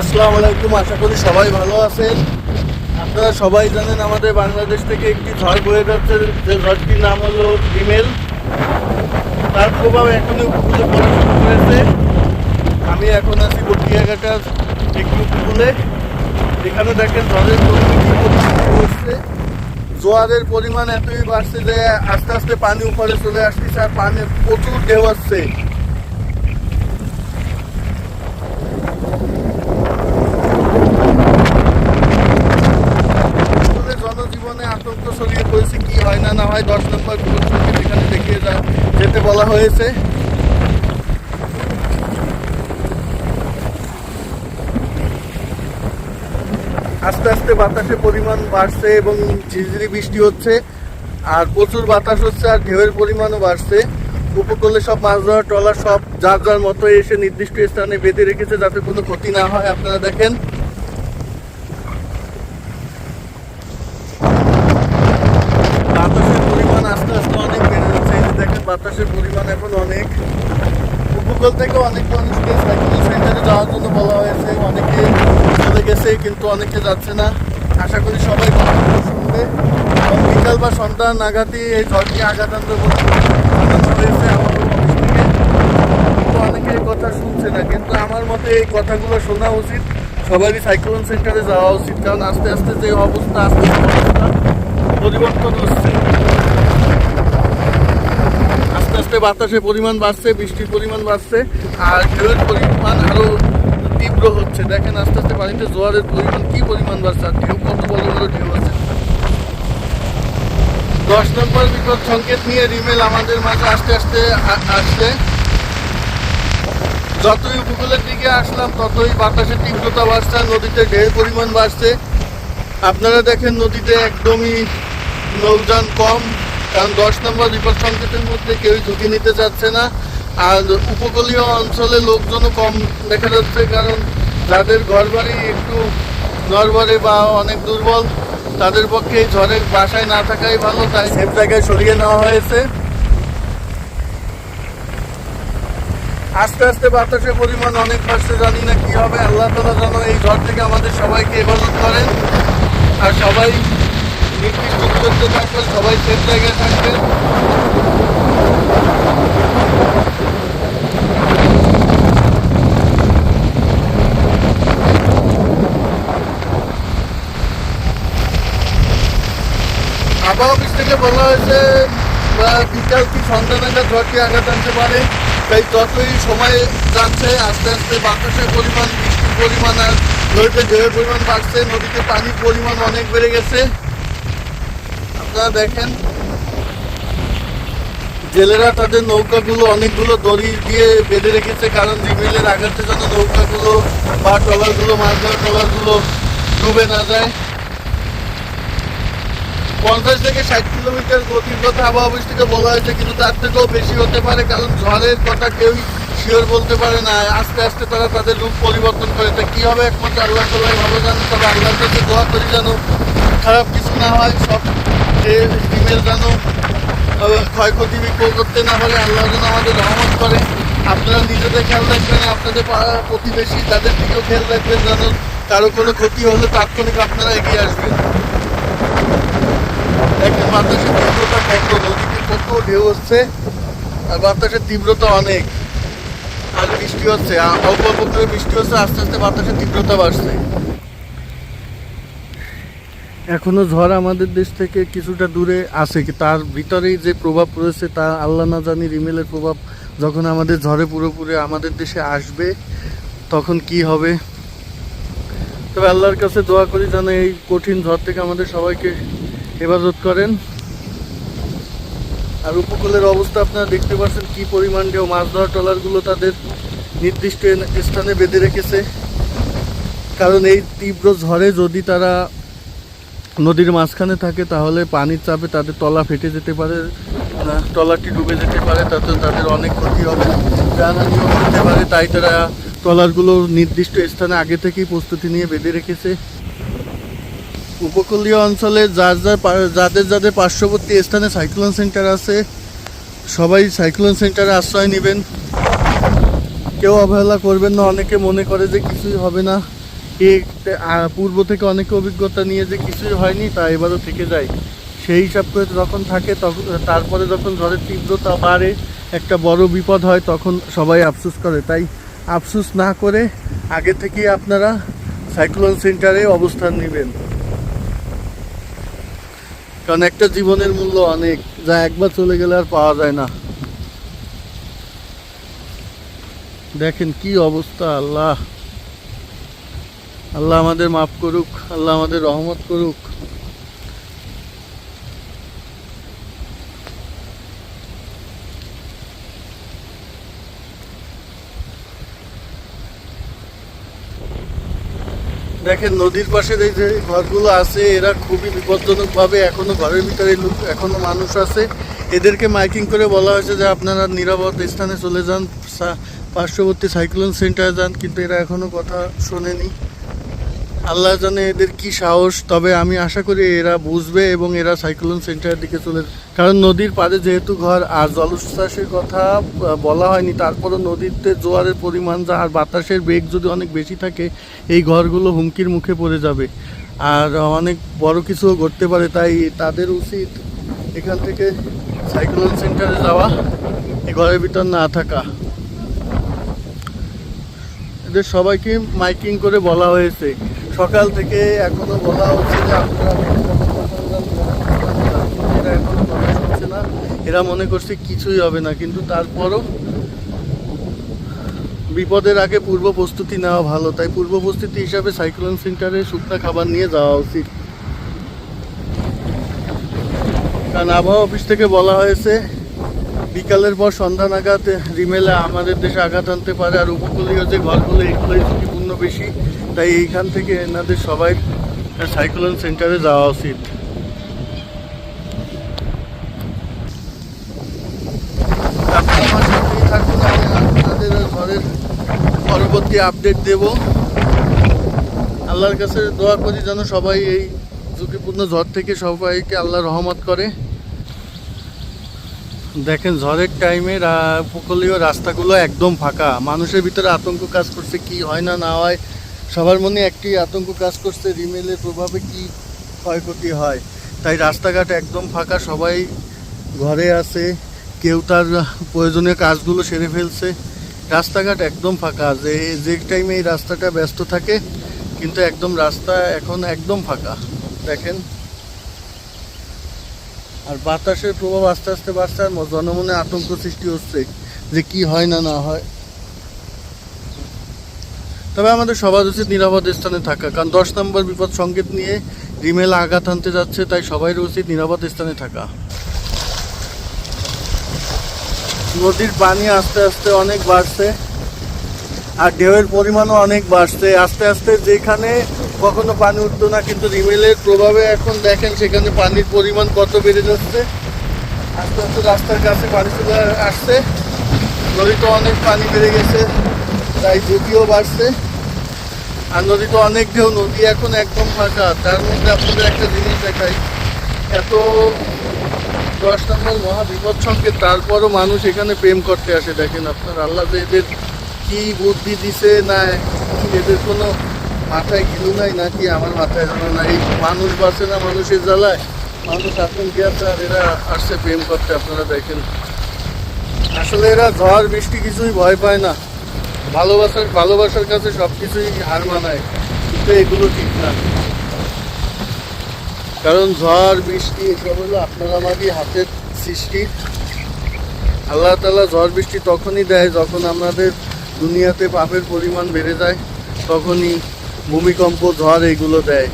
আসসালামু আলাইকুম, আশা করি সবাই ভালো আছেন। আপনারা সবাই জানেন আমাদের বাংলাদেশ থেকে একটি ঝড় বয়ে যাচ্ছে, যে ঝড়টির নাম হলো হিমেল। তার প্রভাব এখনই উপকূলে পড়া শুরু আমি এখন আছি বটিয়াঘাটার একটি উপকূলে। এখানে দেখেন ঝড়ের পরিমাণ জোয়ারের পরিমাণ এতই বাড়ছে যে আস্তে আস্তে পানি উপরে চলে আসছে আর পানি প্রচুর ঢেউ আসছে আসলে জনজীবনে আতঙ্ক ছড়িয়ে পড়েছে কি হয় না না হয় দশ নম্বর বিপদসংকেত এখানে দেখিয়ে যা- যেতে বলা হয়েছে। আস্তে আস্তে বাতাসের পরিমাণ বাড়ছে এবং ঝিরঝিরি বৃষ্টি হচ্ছে, আর প্রচুর বাতাস হচ্ছে আর ঢেউয়ের পরিমাণও বাড়ছে। উপকূলে সব মাছ ধরার ট্রলার সব যার যার মতো এসে নির্দিষ্ট স্থানে বেঁধে রেখেছে যাতে কোনো ক্ষতি না হয়। আপনারা দেখেন বাতাসের পরিমাণ আস্তে আস্তে অনেক বেড়ে যাচ্ছে এই যে দেখেন বাতাসের পরিমাণ এখন অনেক। উপকূল থেকে অনেক মানুষকে সাইকেল সেন্টারে যাওয়ার জন্য বলা হয়েছে। অনেকে চলে গেছে, কিন্তু অনেকে যাচ্ছে না। আশা করি সবাই শুনবে। বিকাল বা সন্ধ্যা নাগাদই এই ঝড়কে আঘাত বলে হয়েছে কিন্তু অনেকে এই কথা শুনছে না। কিন্তু আমার মতে এই কথাগুলো শোনা উচিত। সবারই সাইক্লোন সেন্টারে যাওয়া উচিত। কারণ আস্তে আস্তে যে অবস্থা, আস্তে আস্তে পরিবর্তন হচ্ছে। আস্তে বাতাসের পরিমাণ বাড়ছে, বৃষ্টির পরিমাণ বাড়ছে, আর ঢেউয়ের পরিমাণ আরও তীব্র হচ্ছে। দেখেন আস্তে আস্তে পানিতে জোয়ারের পরিমাণ কি পরিমাণ বাড়ছে, আর ঢেউ কত বড় বড় ঢেউ আছে। দশ নম্বর বিপদ সংকেত নিয়ে রিমেল আমাদের মাঝে আস্তে আস্তে আসছে। যতই উপকূলের দিকে আসলাম, ততই বাতাসের তীব্রতা বাড়ছে, নদীতে ঢের পরিমাণ বাড়ছে। আপনারা দেখেন নদীতে একদমই নৌযান কম কারণ দশ নম্বর বিপদ সংকেতের মধ্যে কেউই ঝুঁকি নিতে চাচ্ছে না। আর উপকূলীয় অঞ্চলে লোকজনও কম দেখা যাচ্ছে কারণ যাদের ঘরবাড়ি একটু নরবরে বা অনেক দুর্বল তাদের পক্ষে এই ঝড়ের বাসায় না থাকাই ভালো তাই সেফ জায়গায় সরিয়ে নেওয়া হয়েছে। আস্তে আস্তে বাতাসের পরিমাণ অনেক বাড়ছে জানি না কি হবে। আল্লাহ তালা যেন এই ঝড় থেকে আমাদের সবাইকে হেফাজত করেন। আর সবাই নির্দিষ্ট দূরত্বে থাকবেন সবাই সেফ জায়গায় থাকবেন আবহাওয়া অফিস থেকে বলা হয়েছে কি সন্ধ্যা নাগাদ আঘাত আনতে পারে তাই যতই সময় যাচ্ছে আস্তে আস্তে বাতাসের পরিমাণ পরিমাণ আর নদীতে ঢেউয়ের পরিমাণ বাড়ছে নদীতে পানির পরিমাণ অনেক বেড়ে গেছে আপনারা দেখেন, জেলেরা তাদের নৌকাগুলো অনেকগুলো দড়ি দিয়ে বেঁধে রেখেছে, কারণ রিমেলের আঘাতে যেন নৌকাগুলো বা ট্রলারগুলো মাছ ধরা ট্রলারগুলো ডুবে না যায়। পঞ্চাশ থেকে ষাট কিলোমিটার গতির কথা আবহাওয়া থেকে বলা হয়েছে, কিন্তু তার থেকেও বেশি হতে পারে, কারণ ঝড়ের কথা কেউই শিওর বলতে পারে না। আস্তে আস্তে তারা তাদের রূপ পরিবর্তন করে তা কি হবে একমাত্র আল্লাহ তাল্লাহ ভালো জানো তবে আল্লাহর কাছে দোয়া করি যেন খারাপ কিছু না হয়, সব ডিমের যেন ক্ষয়ক্ষতি করতে না পারে আল্লাহ যেন আমাদের রহমত করে। আপনারা নিজেদের খেয়াল রাখবেন, আপনাদের পাড়া প্রতিবেশী তাদের দিকেও খেয়াল রাখবেন যেন কারও কোনো ক্ষতি হলে তাৎক্ষণিক আপনারা এগিয়ে আসবেন। দেখেন, বাতাসের তীব্রতা কত? নদীতে কত? ঢেউ হচ্ছে। আর বাতাসের তীব্রতা অনেক। আর বৃষ্টি হচ্ছে। অল্প অল্প করে বৃষ্টি হচ্ছে, আস্তে আস্তে বাতাসের তীব্রতা বাড়ছে। এখনও ঝড় আমাদের দেশ থেকে কিছুটা দূরে আছে তার ভিতরেই যে প্রভাব পড়েছে তা আল্লাহ না জানি রিমেলের প্রভাব যখন আমাদের ঝড়ে পুরোপুরি আমাদের দেশে আসবে, তখন কি হবে? তবে আল্লাহর কাছে দোয়া করি যেন এই কঠিন ঝড় থেকে আমাদের সবাইকে হেফাজত করেন। আর উপকূলের অবস্থা আপনারা দেখতে পাচ্ছেন, কি পরিমাণ ঢেউ মাছ ধরা ট্রলারগুলো তাদের নির্দিষ্ট স্থানে বেঁধে রেখেছে। কারণ এই তীব্র ঝড়ে যদি তারা নদীর মাঝখানে থাকে, তাহলে পানির চাপে তাদের তলা ফেটে যেতে পারে ট্রলারটি ডুবে যেতে পারে, তাতে তাদের অনেক ক্ষতি হবে। প্রাণহানিও হতে পারে, তাই তারা ট্রলারগুলো নির্দিষ্ট স্থানে আগে থেকেই প্রস্তুতি নিয়ে বেঁধে রেখেছে। উপকূলীয় অঞ্চলে যার যার যাদের যাদের পার্শ্ববর্তী স্থানে সাইক্লোন সেন্টার আছে, সবাই সাইক্লোন সেন্টারে আশ্রয় নেবেন। কেউ অবহেলা করবেন না, অনেকে মনে করে যে কিছুই হবে না। এ পূর্ব থেকে অনেক অভিজ্ঞতা নিয়ে যে কিছুই হয়নি তা এবারও থেকে যায়। সেই হিসাব করে যখন থাকে তখন তারপরে যখন ঝড়ের তীব্রতা বাড়ে, একটা বড় বিপদ হয়, তখন সবাই আফসোস করে। তাই আফসোস না করে আগে থেকেই আপনারা সাইক্লোন সেন্টারে অবস্থান নেবেন। কারণ একটা জীবনের মূল্য অনেক, যা একবার চলে গেলে আর পাওয়া যায় না। দেখেন কি অবস্থা, আল্লাহ। আল্লাহ আমাদের মাফ করুক, আল্লাহ আমাদের রহমত করুক। দেখেন, নদীর পাশের এই যে ঘরগুলো আছে, এরা খুবই বিপজ্জনক ভাবে এখনও ঘরের ভিতরে লোক এখনও মানুষ আছে। এদেরকে মাইকিং করে বলা হয়েছে যে আপনারা নিরাপদ স্থানে চলে যান পার্শ্ববর্তী সাইক্লোন সেন্টারে যান, কিন্তু এরা এখনও কথা শোনেনি। আল্লাহ জানে এদের কি সাহস, তবে আমি আশা করি এরা বুঝবে এবং এরা সাইক্লোন সেন্টারের দিকে চলে কারণ নদীর পাড়ে যেহেতু ঘর আর জলোচ্ছ্বাসের কথা বলা হয়নি, তারপরও নদীতে জোয়ারের পরিমাণ যা আর বাতাসের বেগ যদি অনেক বেশি থাকে, এই ঘরগুলো হুমকির মুখে পড়ে যাবে। আর অনেক বড় কিছুও ঘটতে পারে, তাই তাদের উচিত এখান থেকে সাইক্লোন সেন্টারে যাওয়া এই ঘরের ভিতর না থাকা। এদের সবাইকে মাইকিং করে বলা হয়েছে। সকাল থেকে এখনও বলা হচ্ছে যে আপনারা এরা না এরা মনে করছে কিছুই হবে না, কিন্তু তারপরও বিপদের আগে পূর্ব প্রস্তুতি নেওয়া ভালো। তাই পূর্ব প্রস্তুতি হিসাবে সাইক্লোন সেন্টারে শুকনো খাবার নিয়ে যাওয়া উচিত। কারণ আবহাওয়া অফিস থেকে বলা হয়েছে বিকালের পর সন্ধ্যা নাগাদ রিমেলে আমাদের দেশে আঘাত আনতে পারে আর উপকূলীয় যে ঘরগুলো এগুলোই ঝুঁকিপূর্ণ বেশি, তাই এইখান থেকে এনাদের সবাই সাইক্লোন সেন্টারে যাওয়া উচিত। ঘরের পরবর্তী আপডেট দেব। আল্লাহর কাছে দোয়া করি যেন সবাই এই ঝুঁকিপূর্ণ ঝড় থেকে সবাইকে আল্লাহ রহমত করে। দেখেন, ঝড়ের টাইমে উপকূলীয় রাস্তাগুলো একদম ফাঁকা। মানুষের ভিতরে আতঙ্ক কাজ করছে, কি হয় না না হয়। সবার মনে একটি আতঙ্ক কাজ করছে, রিমেলের প্রভাবে কি ক্ষয়ক্ষতি হয়। তাই রাস্তাঘাট একদম ফাঁকা, সবাই ঘরে আছে। কেউ তার প্রয়োজনীয় কাজগুলো সেরে ফেলছে। রাস্তাঘাট একদম ফাঁকা, যে যে টাইমে এই রাস্তাটা ব্যস্ত থাকে, কিন্তু একদম রাস্তা এখন একদম ফাঁকা। দেখেন। আর বাতাসের প্রভাব আস্তে আস্তে বাড়ছে আর জনমনে আতঙ্ক সৃষ্টি হচ্ছে যে কি হয় না না হয়। তবে আমাদের সবার উচিত নিরাপদ স্থানে থাকা, কারণ দশ নম্বর বিপদ সংকেত নিয়ে রিমেল আঘাত আনতে যাচ্ছে, তাই সবাই উচিত নিরাপদ স্থানে থাকা। নদীর পানি আস্তে আস্তে অনেক বাড়ছে, আর ঢেউয়ের পরিমাণও অনেক বাড়ছে। আস্তে আস্তে যেখানে কখনো পানি উঠতো না, কিন্তু রিমেলের প্রভাবে এখন দেখেন সেখানে পানির পরিমাণ কত বেড়ে যাচ্ছে। আস্তে আস্তে রাস্তার কাছে পানি চলে আসছে। নদীতে অনেক পানি বেড়ে গেছে, তাই ঝুঁকিও বাড়ছে। আর নদীতে অনেক ঢেউ, নদী এখন একদম ফাঁকা। তার মধ্যে আপনাদের একটা জিনিস দেখাই। এত দশ নম্বর মহা বিপদ তারপরও মানুষ এখানে প্রেম করতে আসে। দেখেন আপনার আল্লাহ এদের কি বুদ্ধি দিছে, না এদের কোনো মাথায় গিলু নাই নাকি? আমার মাথায় জানা নাই। এই মানুষ বাঁচে না, মানুষের জ্বালায়। মানুষ আতঙ্কে আছে আর এরা আসছে প্রেম করতে, আপনারা দেখেন। আসলে এরা ঝড়, বৃষ্টি কিছুই ভয় পায় না। ভালোবাসার ভালোবাসার কাছে সব কিছুই হার মানায়। কিন্তু এগুলো ঠিক না। কারণ ঝড়, বৃষ্টি, এসব হলো আপনার আমারই হাতের সৃষ্টি। আল্লাহ তালা ঝড়, বৃষ্টি তখনই দেয় যখন আমাদের দুনিয়াতে পাপের পরিমাণ বেড়ে যায়, তখনই ভূমিকম্প ঝড় এইগুলো দেয়।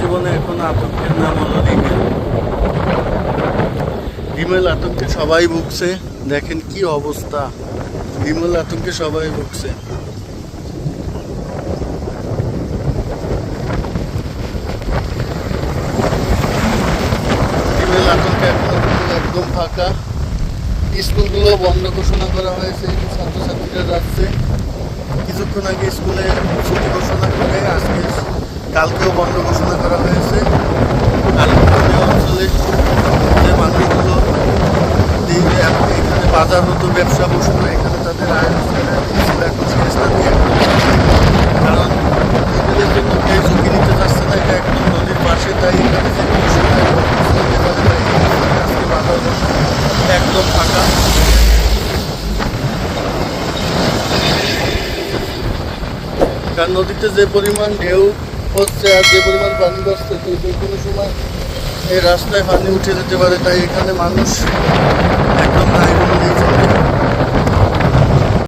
জীবনে এখনও আতঙ্কের নাম হলো ডিমেল ডিমেল আতঙ্কে সবাই ভুগছে। দেখেন কি অবস্থা। ডিমেল আতঙ্কে সবাই ভুগছে। আতঙ্কে একদম ফাঁকা। স্কুলগুলো বন্ধ ঘোষণা করা হয়েছে, ছাত্রছাত্রীরা যাচ্ছে। কিছুক্ষণ আগে স্কুলে ছুটি ঘোষণা করে আজকে কালকেও বন্ধ ঘোষণা করা হয়েছে। অঞ্চলে যে মানুষগুলো এখন বাজার হতো, ব্যবসা বসতো, এখানে তাদের আয় কারণ ঝুঁকি নিতে না নদীর পাশে, তাই বাজার একদম ফাঁকা। কারণ নদীতে যে পরিমাণ ঢেউ হচ্ছে আর যে পরিমাণ পানি তো যে কোনো সময় এই রাস্তায় পানি উঠে যেতে পারে, তাই এখানে মানুষ একদম নাই।